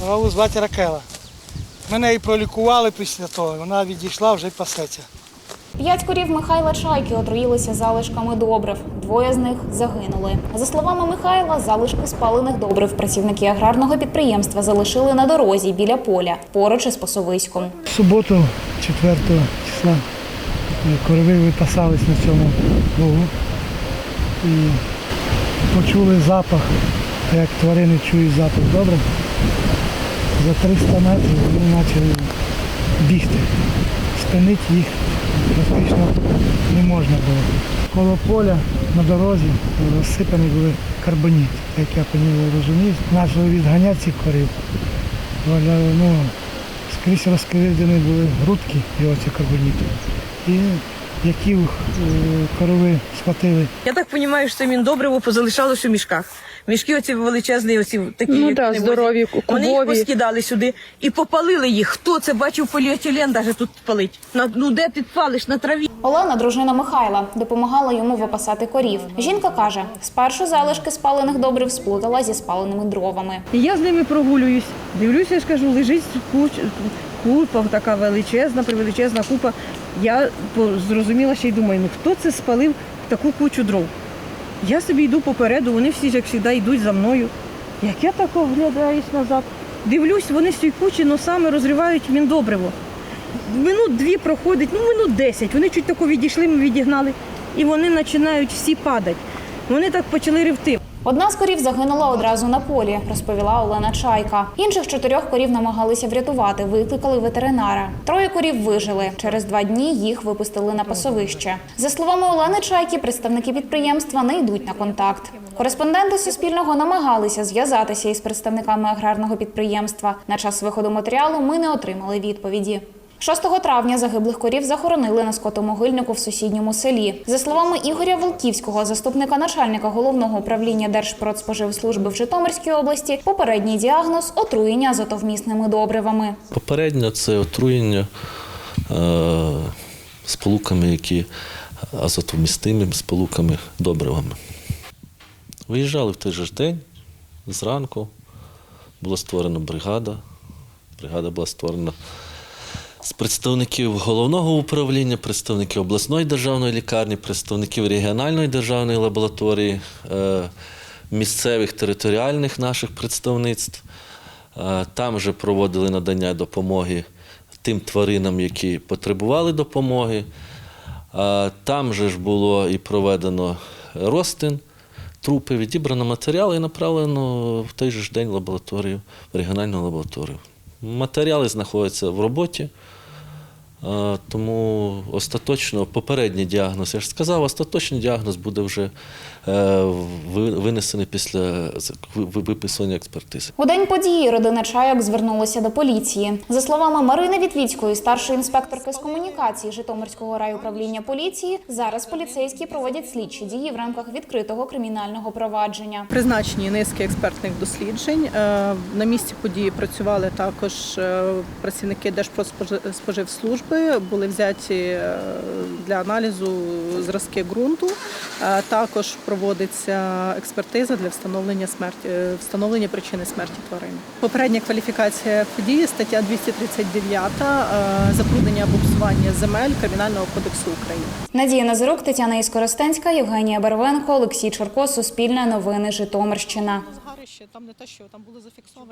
Корову звати Ракела. Мене її пролікували після того, вона відійшла, вже й пасеться. П'ять корів Михайла Чайки отруїлися залишками добрив. Двоє з них загинули. За словами Михайла, залишки спалених добрив працівники аграрного підприємства залишили на дорозі біля поля поруч із пасовиськом. В суботу, 4 числа, е, корови випасались на цьому лугу і почули запах, як тварини чують запах добре. За 300 метрів вони почали бігти. Спинити їх практично не можна було. Коло поля на дорозі розсипані були карбоніт, як я розумію. Почали відганяти цих корів. Ну, скрізь розкривдені були грудки його цього карбоніту. І які е, корови схватили Я так розумію, що міндобриво позалишалось у мішках. Мішки оці величезні, оці такі Ну як да, здорові, возять. Вони їх поскидали сюди і попалили їх. Хто це бачив поліетилен навіть тут палить? На, ну де підпалиш? На траві. Олена, дружина Михайла, допомагала йому випасати корів. Жінка каже, спершу залишки спалених добрив сплутала зі спаленими дровами. І я з ними прогулююсь. Дивлюся, я ж кажу, лежить куч, купа така величезна, превеличезна купа. Я зрозуміла ще й думаю, ну хто це спалив таку кучу дров? Я собі йду попереду, вони всі як завжди йдуть за мною. Як я так оглядаюсь назад, дивлюсь, вони з цієї кучі носами розривають міндобриво. Минут дві проходить, ну минут десять. Вони чуть тако відійшли, ми відігнали, і вони починають всі падати. Вони так почали ревти. Одна з корів загинула одразу на полі, розповіла Олена Чайка. Інших чотирьох корів намагалися врятувати, викликали ветеринара. Троє корів вижили. Через два дні їх випустили на пасовище. За словами Олени Чайки, представники підприємства не йдуть на контакт. Кореспонденти Суспільного намагалися зв'язатися із представниками аграрного підприємства. На час виходу матеріалу ми не отримали відповіді. 6 травня загиблих корів захоронили на скотомогильнику в сусідньому селі. За словами Ігоря Волківського, заступника начальника головного управління Держпродспоживслужби в Житомирській області, попередній діагноз отруєння азотовмісними добривами. Попередньо це отруєння е, сполуками, які азотовмістими сполуками добривами. Виїжджали в той же день, зранку була створена бригада. Бригада була створена з представників головного управління, представників обласної державної лікарні, представників регіональної державної лабораторії, е, місцевих територіальних наших представництв. Е, Там вже проводили надання допомоги тим тваринам, які потребували допомоги. Е, Там же ж було і проведено розтин трупи, відібрано матеріали і направлено в той же ж день лабораторію, в регіональну лабораторію. Матеріали знаходяться в роботі. Тому остаточно попередній діагноз, я ж сказав, остаточний діагноз буде вже е, винесений після виписання експертизи. У день події родина чайок звернулася до поліції. За словами Марини Вітвіцької, старшої інспекторки з комунікації Житомирського райуправління поліції, зараз поліцейські проводять слідчі дії в рамках відкритого кримінального провадження. Призначені низки експертних досліджень. Е, На місці події працювали також е, працівники Держпродспоживслужби, були взяті е, для аналізу зразки ґрунту. Е, Також проводиться експертиза для встановлення смерті е, встановлення причини смерті тварин. Попередня кваліфікація події стаття 239 е, забруднення або псування земель Кримінального кодексу України. Надія Назарук, Тетяна Іскоростенська, Євгенія Барвенко, Олексій Чорко, Суспільне новини Житомирщина. Там не те, що там були зафіксовані.